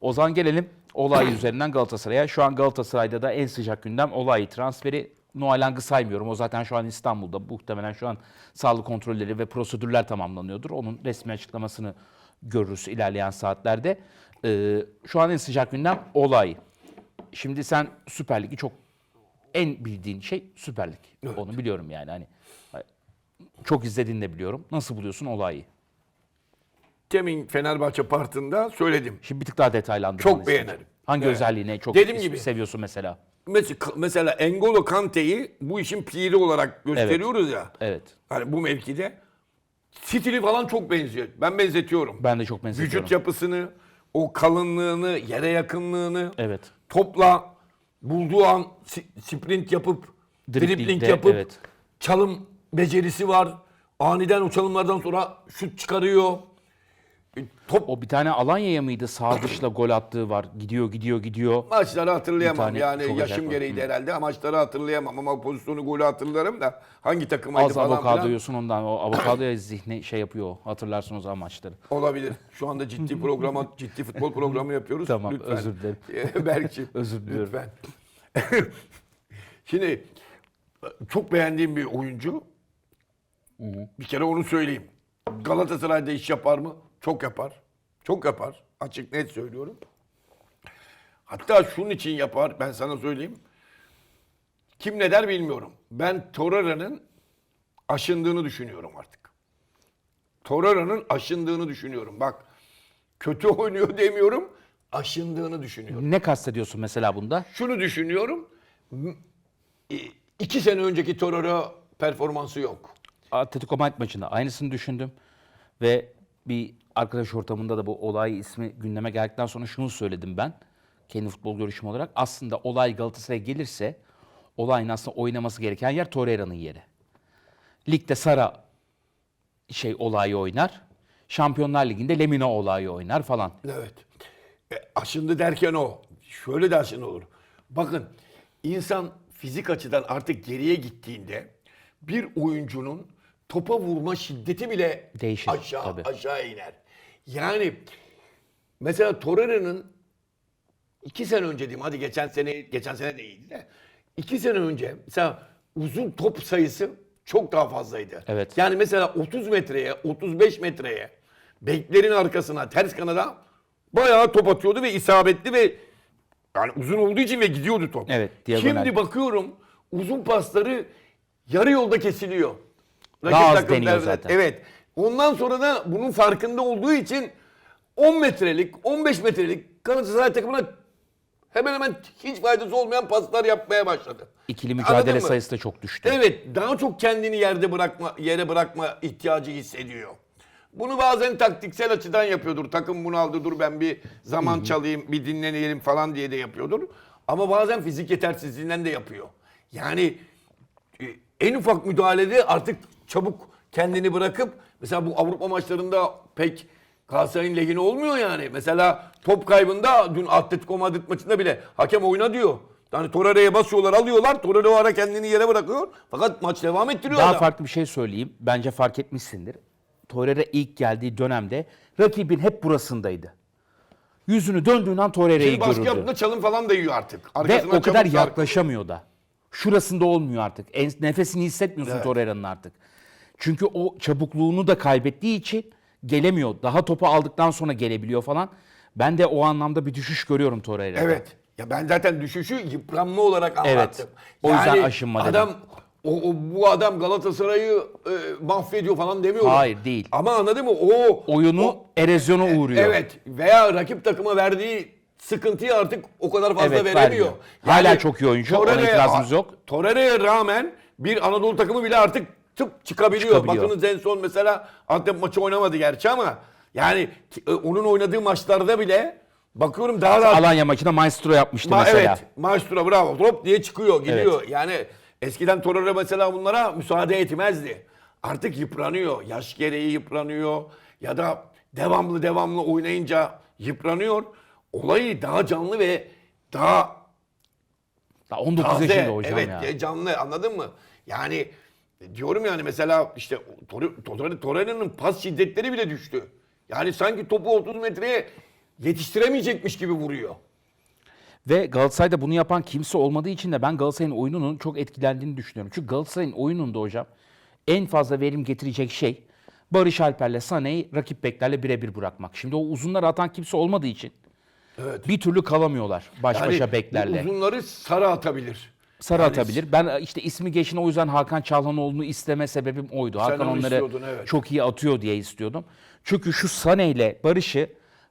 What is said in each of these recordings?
O zaman gelelim olay üzerinden Galatasaray'a. Şu an Galatasaray'da da en sıcak gündem olay transferi. Noel Lang'ı saymıyorum. O zaten şu an İstanbul'da. Muhtemelen şu an sağlık kontrolleri ve prosedürler tamamlanıyordur. Onun resmi açıklamasını görürüz ilerleyen saatlerde. Ee, şu an en sıcak gündem olay. Şimdi sen Süper Lig'i çok en bildiğin şey Süper Lig. Onu biliyorum yani. Hani çok izlediğini de biliyorum. Nasıl buluyorsun olayı? Demin Fenerbahçe partında söyledim. Şimdi bir tık daha detaylandırmanı Çok istedim. beğenirim. Hangi Evet. özelliğini çok Dediğim gibi. seviyorsun mesela? Mesela, mesela Engolo Kante'yi bu işin piri olarak gösteriyoruz ya. Evet. Hani bu mevkide. Stili falan çok benziyor. Ben benzetiyorum. Ben de çok benzetiyorum. Vücut yapısını, o kalınlığını, yere yakınlığını, Evet. topla bulduğu an si- sprint yapıp, Driblingde, dribling yapıp, evet. çalım becerisi var. Aniden o çalımlardan sonra şut çıkarıyor. Top O bir tane Alanya'ya mıydı? Sağ dışla gol attığı var. Gidiyor, gidiyor, gidiyor. Maçları hatırlayamam tane yani yaşım acayip gereği de herhalde. Maçları hatırlayamam ama pozisyonu golü hatırlarım da hangi takımaydı Az falan avokado filan. yiyorsun ondan. O avokadoya zihni şey yapıyor. Hatırlarsın o maçları. Olabilir. Şu anda ciddi programa, ciddi futbol programı yapıyoruz. Tamam, lütfen. özür dilerim. Belki. Özür diliyorum. Lütfen. Şimdi çok beğendiğim bir oyuncu. Bir kere onu söyleyeyim. Galatasaray'da iş yapar mı? Çok yapar. Çok yapar. Açık net söylüyorum. Hatta şunun için yapar. Ben sana söyleyeyim. Kim ne der bilmiyorum. Ben Torreira'nın aşındığını düşünüyorum artık. Torreira'nın aşındığını düşünüyorum. Bak kötü oynuyor demiyorum. Aşındığını düşünüyorum. Ne kastediyorsun mesela bunda? Şunu düşünüyorum. e, iki sene önceki Torreira performansı yok. Atletico Madrid maçında aynısını düşündüm. Ve bir arkadaş ortamında da bu olay ismi gündeme geldikten sonra şunu söyledim ben. Kendi futbol görüşüm olarak. Aslında olay Galatasaray'a gelirse olayın aslında oynaması gereken yer Torreira'nın yeri. Ligde Sara şey olayı oynar. Şampiyonlar Ligi'nde Lemina olayı oynar falan. Evet. E, aşındı derken o. Şöyle de aşın olur. Bakın insan fizik açıdan artık geriye gittiğinde bir oyuncunun topa vurma şiddeti bile Değişir, aşağı tabii. aşağı iner. Yani mesela Torreira'nın iki sene önce diyeyim hadi geçen sene geçen sene değildi de iki sene önce mesela uzun top sayısı çok daha fazlaydı. Evet. Yani mesela 30 metreye 35 metreye beklerin arkasına ters kanada bayağı top atıyordu ve isabetli ve yani uzun olduğu için ve gidiyordu top. Evet, diagonal. Şimdi bakıyorum uzun pasları yarı yolda kesiliyor. Rakip Daha az deniyor zaten. Evet. Ondan sonra da bunun farkında olduğu için 10 metrelik, 15 metrelik Galatasaray takımına hemen hemen hiç faydası olmayan paslar yapmaya başladı. İkili Anladın mücadele mı? sayısı da çok düştü. Evet, daha çok kendini yerde bırakma, yere bırakma ihtiyacı hissediyor. Bunu bazen taktiksel açıdan yapıyordur. Takım bunu aldı dur ben bir zaman çalayım, bir dinlenelim falan diye de yapıyordur. Ama bazen fizik yetersizliğinden de yapıyor. Yani e, en ufak müdahalede artık çabuk kendini bırakıp mesela bu Avrupa maçlarında pek Galatasaray'ın lehine olmuyor yani. Mesela top kaybında dün Atletico Madrid maçında bile hakem oyna diyor. Yani Torreira'ya basıyorlar, alıyorlar. Torreira o ara kendini yere bırakıyor. Fakat maç devam ettiriyor Daha adam. farklı bir şey söyleyeyim. Bence fark etmişsindir. Torreira ilk geldiği dönemde rakibin hep burasındaydı. Yüzünü döndüğün an Torreira'yı Şimdi baskı görürdü. yaptığında çalım falan da yiyor artık. Ve Arkasından o kadar çabuk yaklaşamıyor da. Şurasında olmuyor artık. En, nefesini hissetmiyorsun. Torreira'nın artık. Çünkü o çabukluğunu da kaybettiği için gelemiyor. Daha topu aldıktan sonra gelebiliyor falan. Ben de o anlamda bir düşüş görüyorum Torreira'da. Evet. Ya ben zaten düşüşü yıpranma olarak Evet. anlattım. O yüzden aşınma dedim. adam o, o- bu adam Galatasaray'ı e, mahvediyor falan demiyorum. Hayır, değil. Ama anladın mı? O Oyunu o- erozyona uğruyor. Evet. Veya rakip takıma verdiği sıkıntıyı artık o kadar fazla Evet, veremiyor. vermiyor. Hala çok iyi oyuncu, ona Torreira'ya- itirazımız yok. Torreira'ya rağmen bir Anadolu takımı bile artık tıp çıkabiliyor. Çıkabiliyor. Bakınız en son mesela Antep maçı oynamadı gerçi ama yani e, onun oynadığı maçlarda bile bakıyorum daha rahat Alanya maçında Maestro yapmıştı Ma- mesela. Evet. Maestro bravo. Drop diye çıkıyor, gidiyor. Yani eskiden Torreira mesela bunlara müsaade etmezdi. Artık yıpranıyor. Yaş gereği yıpranıyor. Ya da devamlı devamlı oynayınca yıpranıyor. Olayı daha canlı ve daha Daha 19 taze. yaşında hocam evet, ya. e, canlı anladın mı? Yani diyorum yani mesela işte Torre- Torre- Torreira'nın pas şiddetleri bile düştü. Yani sanki topu 30 metreye yetiştiremeyecekmiş gibi vuruyor. Ve Galatasaray'da bunu yapan kimse olmadığı için de ben Galatasaray'ın oyununun çok etkilendiğini düşünüyorum. Çünkü Galatasaray'ın oyununda hocam en fazla verim getirecek şey Barış Alper'le Sané'yi rakip beklerle birebir bırakmak. Şimdi o uzunları atan kimse olmadığı için Evet. bir türlü kalamıyorlar baş başa beklerle. uzunları sarı atabilir. Sarı Yani atabilir. Ben e, işte ismi geçin o yüzden Hakan Çalhanoğlu'nu isteme sebebim oydu. Hakan onu onları evet. çok iyi atıyor diye istiyordum. Çünkü şu Sané ile Barış'ı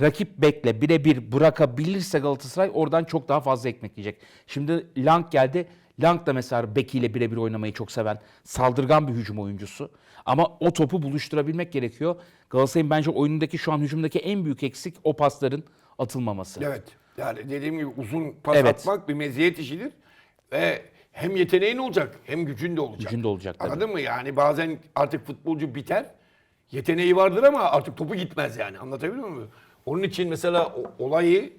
rakip bekle birebir bırakabilirse Galatasaray oradan çok daha fazla ekmek yiyecek. Şimdi Lang geldi. Lang da mesela bekiyle birebir oynamayı çok seven, saldırgan bir hücum oyuncusu. Ama o topu buluşturabilmek gerekiyor. Galatasaray'ın bence oyunundaki şu an hücumdaki en büyük eksik o pasların atılmaması. Evet. Yani dediğim gibi uzun pas Evet. atmak bir meziyet işidir. Ve hem yeteneğin olacak hem gücün de olacak. Gücün de olacak tabii. Anladın mı? Yani bazen artık futbolcu biter. Yeteneği vardır ama artık topu gitmez yani. Anlatabiliyor muyum? Onun için mesela o- olayı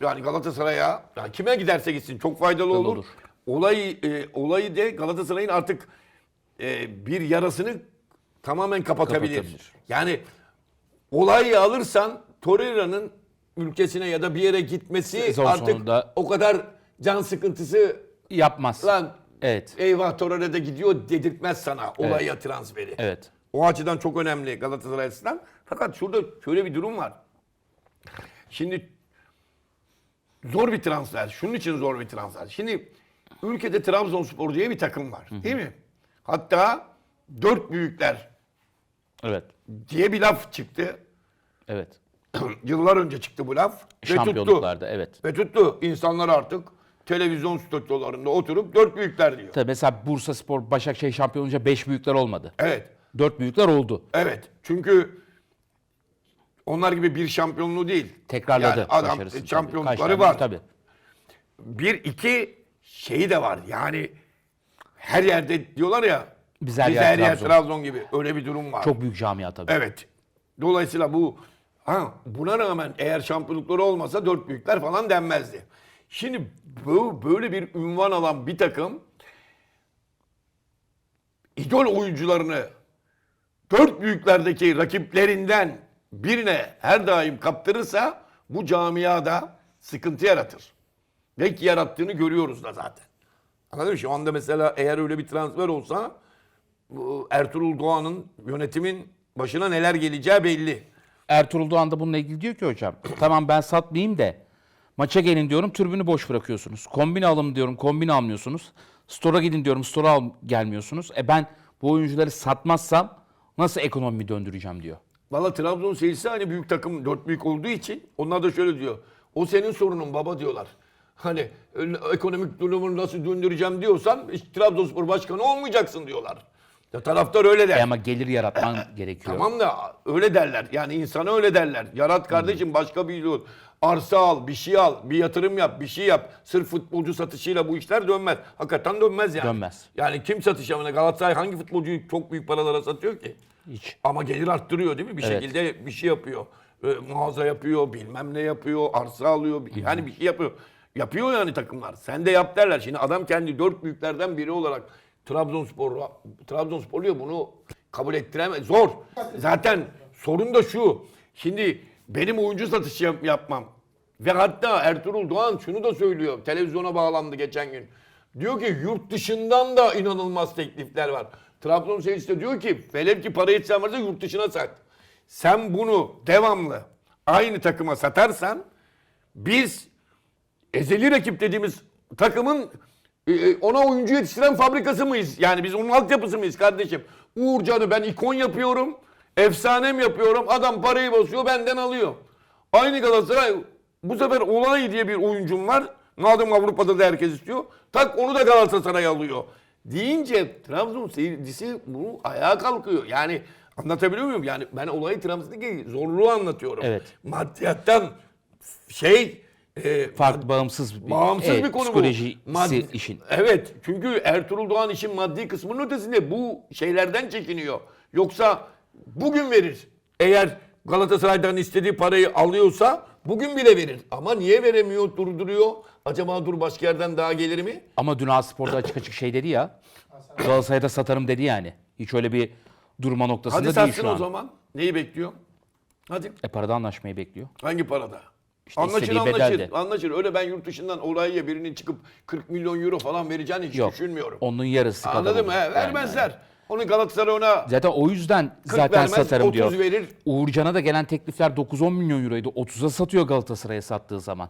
yani Galatasaray'a yani kime giderse gitsin çok faydalı olur. olur. Olayı e, olayı de Galatasaray'ın artık e, bir yarasını tamamen kapatabilir. Kapatabilir. Yani olayı alırsan Torreira'nın ülkesine ya da bir yere gitmesi Sezon artık sonunda- o kadar can sıkıntısı Yapmaz. lan Evet. eyvah Torreira da gidiyor dedirtmez sana olaya transferi. Evet. O açıdan çok önemli Galatasaray açısından. Fakat şurada şöyle bir durum var. Şimdi zor bir transfer. Şunun için zor bir transfer. Şimdi ülkede Trabzonspor diye bir takım var. Değil mi? Hatta dört büyükler Evet. diye bir laf çıktı. Evet. Yıllar önce çıktı bu laf. Ve tuttu. Şampiyonluklarda evet. Ve tuttu. İnsanlar artık televizyon stüdyolarında oturup dört büyükler diyor. Tabii mesela Bursa Spor, Başakşehir şampiyon olunca 5 büyükler olmadı. Evet. 4 büyükler oldu. Evet. Çünkü onlar gibi bir şampiyonluğu değil. Tekrarladı Yani adam başarısını. Tabii. şampiyonlukları tane? var. Tabii. Bir iki şeyi de var. Yani her yerde diyorlar ya Biz her yer Trabzon. Trabzon gibi. Öyle bir durum var. Çok büyük camia tabii. Evet. Dolayısıyla bu ha, buna rağmen eğer şampiyonlukları olmasa dört büyükler falan denmezdi. Şimdi böyle bir ünvan alan bir takım idol oyuncularını dört büyüklerdeki rakiplerinden birine her daim kaptırırsa bu camiada sıkıntı yaratır. Ve ki yarattığını görüyoruz da zaten. Anladın mı? Şu anda mesela eğer öyle bir transfer olsa Ertuğrul Doğan'ın yönetimin başına neler geleceği belli. Ertuğrul Doğan da bununla ilgili diyor ki hocam tamam ben satmayayım da maça gelin diyorum tribünü boş bırakıyorsunuz. Kombine alın diyorum kombine almıyorsunuz. Store'a gidin diyorum store'a al, gelmiyorsunuz. E ben bu oyuncuları satmazsam nasıl ekonomimi döndüreceğim diyor. Valla Trabzon seyircisi hani büyük takım, dört büyük olduğu için onlar da şöyle diyor. O senin sorunun baba diyorlar. Hani ekonomik durumunu nasıl döndüreceğim diyorsan Trabzonspor başkanı olmayacaksın diyorlar. Ya taraftar öyle der. E ama gelir yaratman gerekiyor. Tamam da öyle derler. Yani insana öyle derler. Yarat kardeşim başka bir yol. Arsa al, bir şey al, bir yatırım yap, bir şey yap. Sırf futbolcu satışıyla bu işler dönmez. Hakikaten dönmez yani. Dönmez. Yani kim satış yapıyor? Galatasaray hangi futbolcuyu çok büyük paralara satıyor ki? Hiç. Ama gelir arttırıyor değil mi? Bir Evet. şekilde bir şey yapıyor. Ee, mağaza yapıyor, bilmem ne yapıyor, arsa alıyor. Yani bir şey yapıyor. Yapıyor yani takımlar. Sen de yap derler. Şimdi adam kendi dört büyüklerden biri olarak Trabzonspor Trabzonsporluya bunu kabul ettiremez. Zor. Zaten sorun da şu. Şimdi benim oyuncu satışı yap- yapmam. Ve hatta Ertuğrul Doğan şunu da söylüyor. Televizyona bağlandı geçen gün. Diyor ki yurt dışından da inanılmaz teklifler var. Trabzon seyircisi de diyor ki velev ki para yetsen varsa yurt dışına sat. Sen bunu devamlı aynı takıma satarsan biz ezeli rakip dediğimiz takımın e, ona oyuncu yetiştiren fabrikası mıyız? Yani biz onun altyapısı mıyız kardeşim? Uğurcan'ı ben ikon yapıyorum. Efsanem yapıyorum. Adam parayı basıyor benden alıyor. Aynı Galatasaray bu sefer Olay diye bir oyuncum var. Madem Avrupa'da da herkes istiyor. Tak onu da Galatasaray alıyor. Deyince Trabzon seyircisi bunu ayağa kalkıyor. Yani anlatabiliyor muyum? Yani ben olayı Trabzon'daki zorluğu anlatıyorum. Evet. Maddiyattan şey e, Farklı bağımsız bir, Bağımsız evet, bir konu psikolojisi bu. Maddi- işin. Evet. Çünkü Ertuğrul Doğan işin maddi kısmının ötesinde bu şeylerden çekiniyor. Yoksa bugün verir. Eğer Galatasaray'dan istediği parayı alıyorsa bugün bile verir. Ama niye veremiyor, durduruyor? Acaba dur başka yerden daha gelir mi? Ama dün Aspor'da açık açık şey dedi ya. Galatasaray'da satarım dedi yani. Hiç öyle bir durma noktasında Hadi değil satsın şu o an. zaman. Neyi bekliyor? Hadi. E parada anlaşmayı bekliyor. Hangi parada? İşte anlaşır istediği anlaşır. bedelde. Anlaşır. Öyle ben yurt dışından olayıya birinin çıkıp 40 milyon euro falan vereceğini hiç Yok. düşünmüyorum. Onun yarısı kadar Anladın mı? olur. He, vermezler. Onu Galatasaray ona Zaten o yüzden 40 zaten vermez, satarım 30 diyor. verir. Uğurcan'a da gelen teklifler 9-10 milyon euroydu. 30'a satıyor Galatasaray'a sattığı zaman.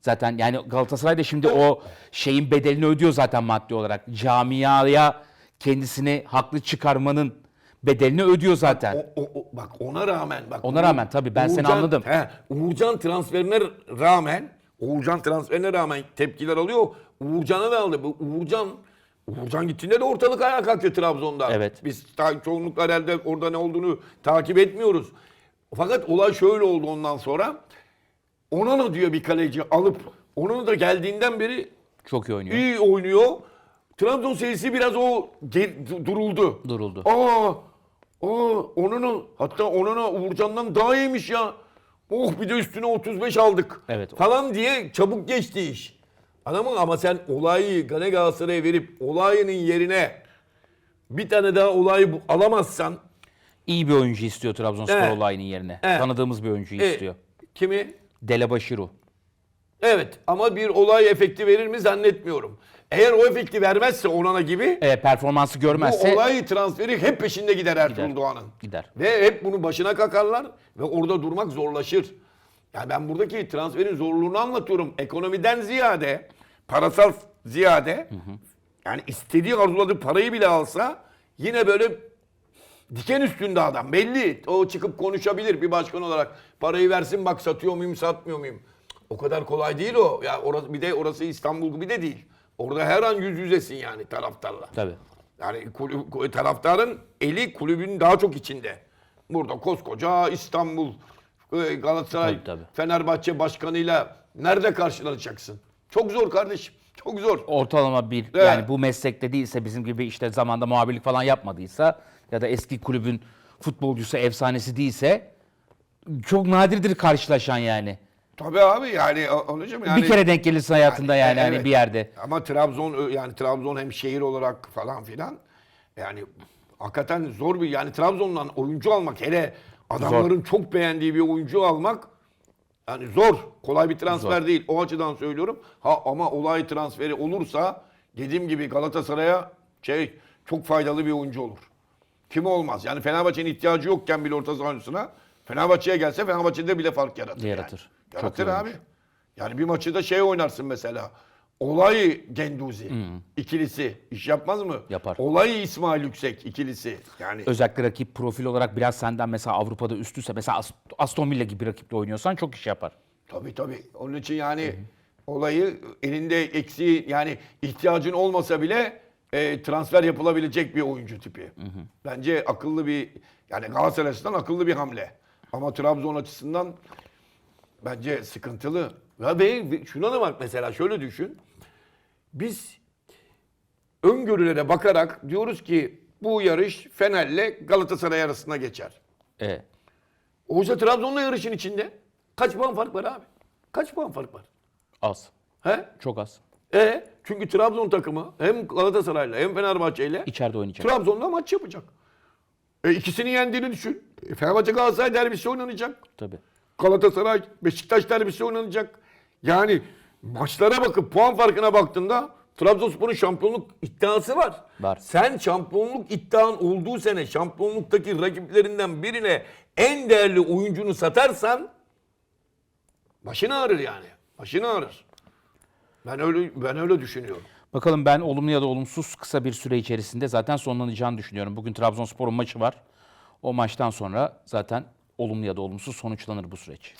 Zaten yani Galatasaray da şimdi o şeyin bedelini ödüyor zaten maddi olarak. Camiaya kendisini haklı çıkarmanın bedelini ödüyor zaten. O, o- o- bak ona rağmen bak. Ona rağmen tabii, ben seni anladım. He, Uğurcan transferine rağmen Uğurcan transferine rağmen tepkiler alıyor. Uğurcan'a da aldı. Bu Uğurcan Uğurcan gittiğinde de ortalık ayağa kalktı Trabzon'da. Evet. Biz ta, çoğunlukla herhalde orada ne olduğunu takip etmiyoruz. Fakat olay şöyle oldu ondan sonra. Onana diyor bir kaleci alıp Onana da geldiğinden beri Çok iyi oynuyor. iyi oynuyor. Trabzon serisi biraz o duruldu. Duruldu. Aa, aa onun hatta onun Uğurcan'dan daha iyiymiş ya. Oh bir de üstüne 35 aldık. Evet. Falan diye çabuk geçti iş. Adamın ama sen olayı Gane Galatasaray'a verip olayının yerine bir tane daha olayı bu- alamazsan İyi bir oyuncu istiyor Trabzonspor Evet. olayının yerine. Evet. Tanıdığımız bir oyuncuyu e, istiyor. kimi? Delebaşiru. Evet ama bir olay efekti verir mi zannetmiyorum. Eğer o efekti vermezse Onana gibi E, performansı bu görmezse olay transferi hep peşinde gider Ertuğrul Gider. Doğan'ın. gider. Ve hep bunu başına kakarlar ve orada durmak zorlaşır. Yani ben buradaki transferin zorluğunu anlatıyorum. Ekonomiden ziyade, parasal ziyade yani istediği arzuladığı parayı bile alsa yine böyle diken üstünde adam belli. O çıkıp konuşabilir bir başkan olarak. Parayı versin bak satıyor muyum satmıyor muyum. O kadar kolay değil o. Ya orası, bir de orası İstanbul gibi de değil. Orada her an yüz yüzesin yani taraftarla. Tabii. Yani kulüp, taraftarın eli kulübün daha çok içinde. Burada koskoca İstanbul, Galatasaray, Tabii, tabii. Fenerbahçe başkanıyla nerede karşılaşacaksın? Çok zor kardeşim. Çok zor. ortalama bir Evet. yani bu meslekte değilse bizim gibi işte zamanda muhabirlik falan yapmadıysa ya da eski kulübün futbolcusu efsanesi değilse çok nadirdir karşılaşan yani. Tabii abi yani anlayacağım yani. bir kere denk gelirsin hayatında yani, hani evet. bir yerde. Ama Trabzon yani Trabzon hem şehir olarak falan filan yani hakikaten zor bir yani Trabzon'dan oyuncu almak hele adamların çok beğendiği bir oyuncu almak yani zor. Kolay bir transfer Zor. değil. O açıdan söylüyorum. Ha ama olay transferi olursa dediğim gibi Galatasaray'a şey çok faydalı bir oyuncu olur. Kim olmaz? Yani Fenerbahçe'nin ihtiyacı yokken bile orta saha oyuncusuna Fenerbahçe'ye gelse Fenerbahçe'de bile fark yaratır. Yaratır. Yani. Çok Yaratır iyi abi. oyuncu. Yani bir maçı da şey oynarsın mesela. Olay Genduzi ikilisi iş yapmaz mı? Yapar. Olay İsmail Yüksek ikilisi. Yani Özellikle rakip profil olarak biraz senden mesela Avrupa'da üstüse mesela Ast- Aston Villa gibi bir rakiple oynuyorsan çok iş yapar. tabii tabii. Onun için yani olayı elinde eksiği yani ihtiyacın olmasa bile e, transfer yapılabilecek bir oyuncu tipi. Bence akıllı bir yani Galatasaray açısından akıllı bir hamle. Ama Trabzon açısından bence sıkıntılı. Ve, ve şuna da bak mesela şöyle düşün. Biz öngörülere bakarak diyoruz ki bu yarış Fener'le Galatasaray arasında geçer. E, Oysa Trabzon'la yarışın içinde kaç puan fark var abi? Kaç puan fark var? az. He? Çok az. E çünkü Trabzon takımı hem Galatasaray'la hem Fenerbahçe'yle İçeride oynayacak. Trabzon'la maç yapacak. E ikisini yendiğini düşün. E, Fenerbahçe Galatasaray derbisi oynanacak. Tabii. Galatasaray Beşiktaş derbisi oynanacak. Yani maçlara bakıp puan farkına baktığında Trabzonspor'un şampiyonluk iddiası var. Var. Sen şampiyonluk iddian olduğu sene şampiyonluktaki rakiplerinden birine en değerli oyuncunu satarsan başın ağrır yani. Başın ağrır. Ben öyle ben öyle düşünüyorum. Bakalım ben olumlu ya da olumsuz kısa bir süre içerisinde zaten sonlanacağını düşünüyorum. Bugün Trabzonspor'un maçı var. O maçtan sonra zaten olumlu ya da olumsuz sonuçlanır bu süreç.